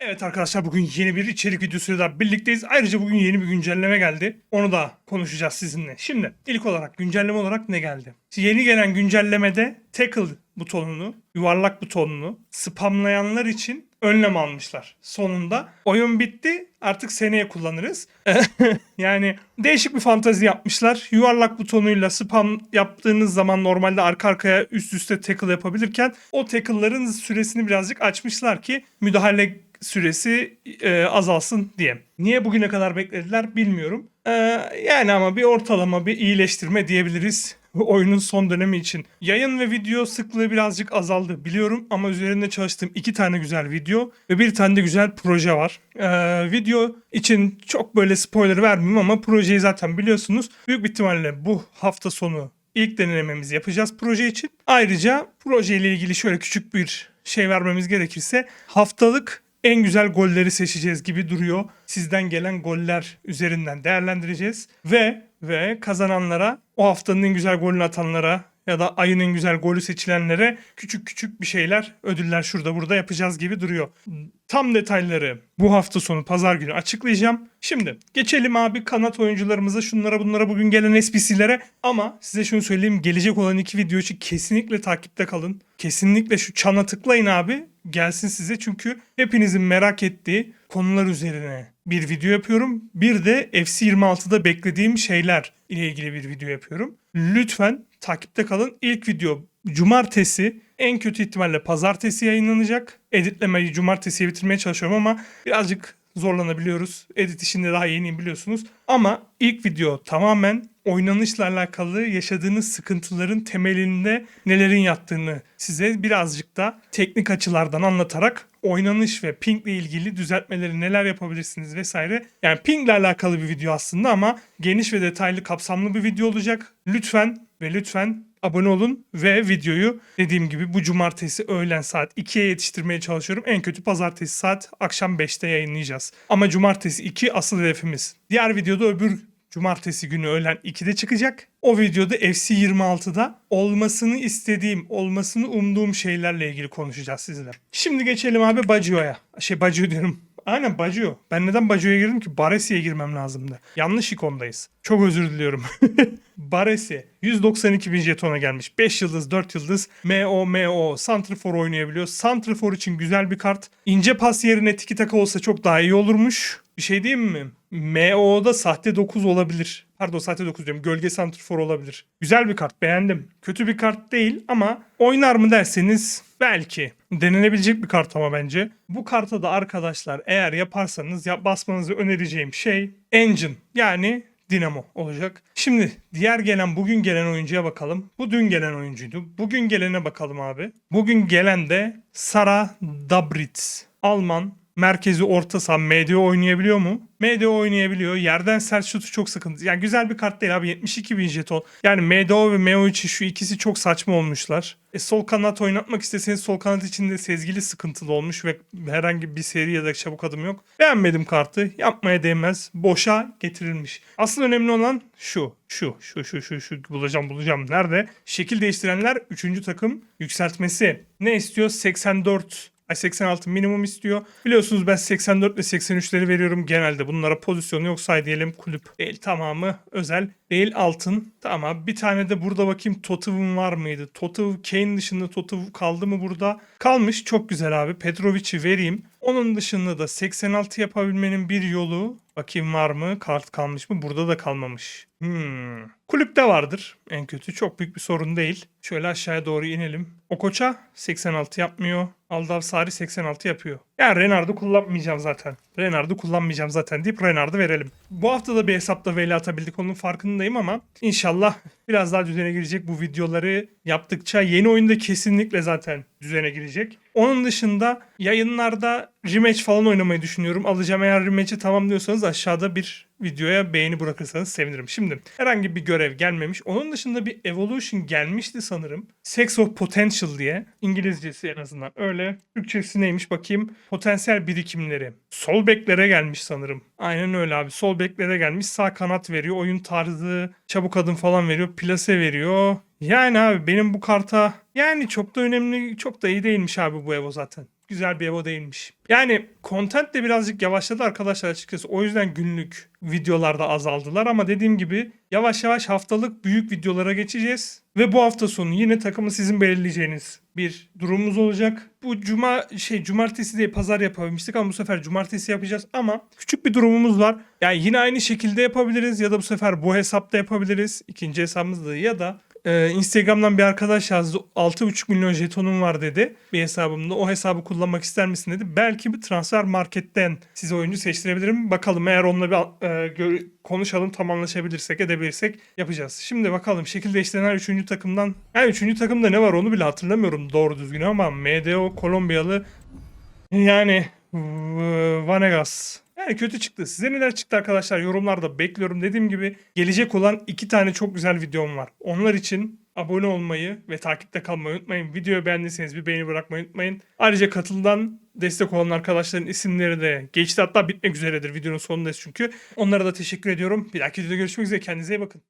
Evet arkadaşlar bugün yeni bir içerik videosuyla birlikteyiz. Ayrıca bugün yeni bir güncelleme geldi. Onu da konuşacağız sizinle. Şimdi ilk olarak güncelleme olarak ne geldi? Yeni gelen güncellemede tackle butonunu, yuvarlak butonunu spamlayanlar için önlem almışlar. Sonunda oyun bitti artık seneye kullanırız. yani değişik bir fantazi yapmışlar. Yuvarlak butonuyla spam yaptığınız zaman normalde arka arkaya üst üste tackle yapabilirken o tackle'ların süresini birazcık açmışlar ki müdahale süresi e, azalsın diye. Niye bugüne kadar beklediler bilmiyorum. E, yani ama bir ortalama bir iyileştirme diyebiliriz oyunun son dönemi için. Yayın ve video sıklığı birazcık azaldı biliyorum ama üzerinde çalıştığım iki tane güzel video ve bir tane de güzel proje var. Ee, video için çok böyle spoiler vermeyeyim ama projeyi zaten biliyorsunuz. Büyük bir ihtimalle bu hafta sonu ilk denememizi yapacağız proje için. Ayrıca projeyle ilgili şöyle küçük bir şey vermemiz gerekirse haftalık en güzel golleri seçeceğiz gibi duruyor. Sizden gelen goller üzerinden değerlendireceğiz ve ve kazananlara o haftanın en güzel golünü atanlara ya da ayın en güzel golü seçilenlere küçük küçük bir şeyler, ödüller şurada burada yapacağız gibi duruyor. Tam detayları bu hafta sonu pazar günü açıklayacağım. Şimdi geçelim abi kanat oyuncularımıza şunlara bunlara bugün gelen SPC'lere ama size şunu söyleyeyim gelecek olan iki video için kesinlikle takipte kalın. Kesinlikle şu çana tıklayın abi gelsin size çünkü hepinizin merak ettiği konular üzerine bir video yapıyorum. Bir de FC26'da beklediğim şeyler ile ilgili bir video yapıyorum. Lütfen takipte kalın. İlk video cumartesi en kötü ihtimalle pazartesi yayınlanacak. Editlemeyi cumartesiye bitirmeye çalışıyorum ama birazcık zorlanabiliyoruz. Edit işinde daha yeniyim biliyorsunuz. Ama ilk video tamamen oynanışla alakalı yaşadığınız sıkıntıların temelinde nelerin yattığını size birazcık da teknik açılardan anlatarak oynanış ve ping ile ilgili düzeltmeleri neler yapabilirsiniz vesaire. Yani ping ile alakalı bir video aslında ama geniş ve detaylı kapsamlı bir video olacak. Lütfen ve lütfen abone olun ve videoyu dediğim gibi bu cumartesi öğlen saat 2'ye yetiştirmeye çalışıyorum. En kötü pazartesi saat akşam 5'te yayınlayacağız. Ama cumartesi 2 asıl hedefimiz. Diğer videoda öbür cumartesi günü öğlen 2'de çıkacak. O videoda FC26'da olmasını istediğim, olmasını umduğum şeylerle ilgili konuşacağız sizinle. Şimdi geçelim abi Bacio'ya. Şey Bacio diyorum. Aynen Bacio. Ben neden Bacio'ya girdim ki? Baresi'ye girmem lazımdı. Yanlış ikondayız. Çok özür diliyorum. Baresi 192 bin jetona gelmiş. 5 yıldız 4 yıldız MO MO Santrifor oynayabiliyor. Santrifor için güzel bir kart. İnce pas yerine tiki taka olsa çok daha iyi olurmuş. Bir şey diyeyim mi? MO'da sahte 9 olabilir. Pardon sahte 9 diyorum. Gölge santrifor olabilir. Güzel bir kart beğendim. Kötü bir kart değil ama oynar mı derseniz belki. Denenebilecek bir kart ama bence. Bu karta da arkadaşlar eğer yaparsanız yap basmanızı önereceğim şey Engine yani Dinamo olacak. Şimdi diğer gelen bugün gelen oyuncuya bakalım. Bu dün gelen oyuncuydu. Bugün gelene bakalım abi. Bugün gelen de Sara Dabritz. Alman merkezi orta saha MDO oynayabiliyor mu? MDO oynayabiliyor. Yerden sert şutu çok sıkıntı. Yani güzel bir kart değil abi. 72 bin jeton. Yani MDO ve MO için şu ikisi çok saçma olmuşlar. E, sol kanat oynatmak isteseniz sol kanat için de sezgili sıkıntılı olmuş ve herhangi bir seri ya da çabuk adım yok. Beğenmedim kartı. Yapmaya değmez. Boşa getirilmiş. Asıl önemli olan şu. Şu, şu, şu, şu, şu. Bulacağım, bulacağım. Nerede? Şekil değiştirenler 3. takım yükseltmesi. Ne istiyor? 84 Ay 86 minimum istiyor. Biliyorsunuz ben 84 ve 83'leri veriyorum genelde. Bunlara pozisyonu yok say diyelim kulüp. Değil tamamı özel. Değil altın. Tamam bir tane de burada bakayım Totov'un var mıydı? Totov Kane dışında Totov kaldı mı burada? Kalmış çok güzel abi. Petrovic'i vereyim. Onun dışında da 86 yapabilmenin bir yolu bakayım var mı? Kart kalmış mı? Burada da kalmamış. Hmm. Kulüpte vardır en kötü. Çok büyük bir sorun değil. Şöyle aşağıya doğru inelim. Okoça 86 yapmıyor. Aldav Sari 86 yapıyor. Yani Renard'ı kullanmayacağım zaten. Renard'ı kullanmayacağım zaten deyip Renard'ı verelim. Bu hafta da bir hesapta veli atabildik onun farkındayım ama inşallah biraz daha düzene girecek bu videoları yaptıkça yeni oyunda kesinlikle zaten düzene girecek. Onun dışında yayınlarda rematch falan oynamayı düşünüyorum. Alacağım eğer rematch'i tamam diyorsanız aşağıda bir videoya beğeni bırakırsanız sevinirim. Şimdi herhangi bir görev gelmemiş. Onun dışında bir evolution gelmişti sanırım. Sex of Potential diye. İngilizcesi en azından öyle. Türkçesi neymiş bakayım. Potansiyel birikimleri. Sol beklere gelmiş sanırım. Aynen öyle abi. Sol beklere gelmiş. Sağ kanat veriyor. Oyun tarzı, çabuk adım falan veriyor. Plase veriyor. Yani abi benim bu karta yani çok da önemli, çok da iyi değilmiş abi bu Evo zaten. güzel bir Evo değilmiş. Yani content de birazcık yavaşladı arkadaşlar açıkçası. O yüzden günlük videolarda azaldılar ama dediğim gibi yavaş yavaş haftalık büyük videolara geçeceğiz. Ve bu hafta sonu yine takımı sizin belirleyeceğiniz bir durumumuz olacak. Bu cuma şey cumartesi değil pazar yapabilmiştik ama bu sefer cumartesi yapacağız ama küçük bir durumumuz var. Yani yine aynı şekilde yapabiliriz ya da bu sefer bu hesapta yapabiliriz. İkinci hesabımızda ya da ee, Instagram'dan bir arkadaş yazdı. 6,5 milyon jetonum var dedi bir hesabımda. O hesabı kullanmak ister misin dedi. Belki bir transfer marketten size oyuncu seçtirebilirim. Bakalım eğer onunla bir e, konuşalım tam anlaşabilirsek edebilirsek yapacağız. Şimdi bakalım şekil değiştiren 3. takımdan. Yani 3. takımda ne var onu bile hatırlamıyorum doğru düzgün ama MDO Kolombiyalı yani Vanegas. Yani kötü çıktı. Size neler çıktı arkadaşlar yorumlarda bekliyorum. Dediğim gibi gelecek olan iki tane çok güzel videom var. Onlar için abone olmayı ve takipte kalmayı unutmayın. Videoyu beğendiyseniz bir beğeni bırakmayı unutmayın. Ayrıca katıldan destek olan arkadaşların isimleri de geçti. Hatta bitmek üzeredir videonun sonundayız çünkü. Onlara da teşekkür ediyorum. Bir dahaki videoda görüşmek üzere. Kendinize iyi bakın.